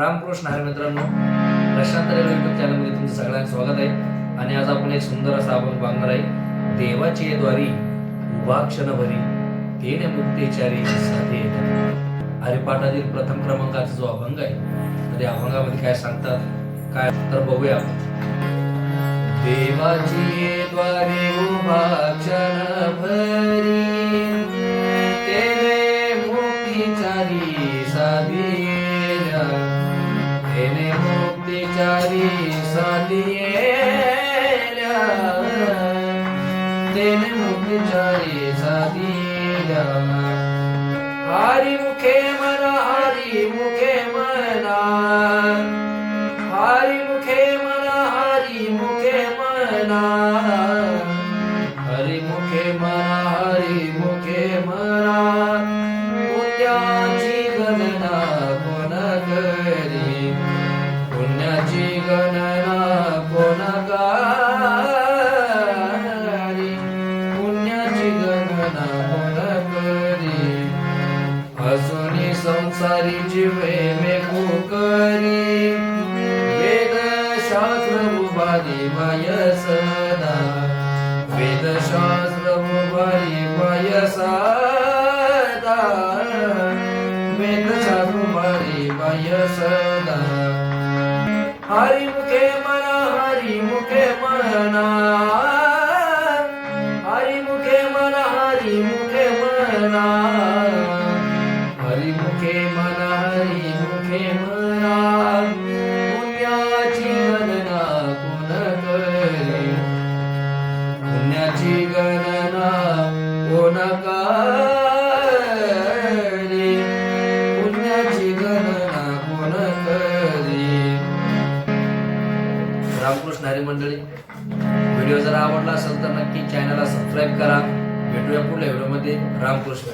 रामकृष्ण हरे मित्रांनो Prashant railway YouTube चॅनलमध्ये तुमचं सगळ्यांचं स्वागत आहे. आणि आज आपण एक सुंदर असा आपण पाहणार आहे देवाची द्वारी उभा क्षणभरी तेने मुक्तेचारी साधे हरिपाठातील प्रथम क्रमांकाचा जो अभंग आहे तर या अभंगामध्ये काय सांगतात काय तर बघूया देवाची द्वारी उभा क्षण मुक्तीचारी साधिया तेने मुक्तीचारी साधिया हरी मुखे मना हरी मुखे मना. हरी मुखे मना हरी मुखे मना. हरी मुखे मना हरी मुखे मना. पुण्याची गणना कोण करी? पुण्याची गणना सारी जीवे मेकू कुकरी। वेद शास्त्र उभारी बाय सदा। वेद शास्त्र उभारी बाय सदा। वेद शास्त्र उभारी बाय सदा। हरि मुखे मना हरि मुखे मना हरि मुखे मना हरि मुखे मना मंडळी व्हिडिओ जर आवडला असेल तर नक्की चॅनलला सबस्क्राईब करा. भेटूया पुढल्या व्हिडिओमध्ये. रामकृष्ण.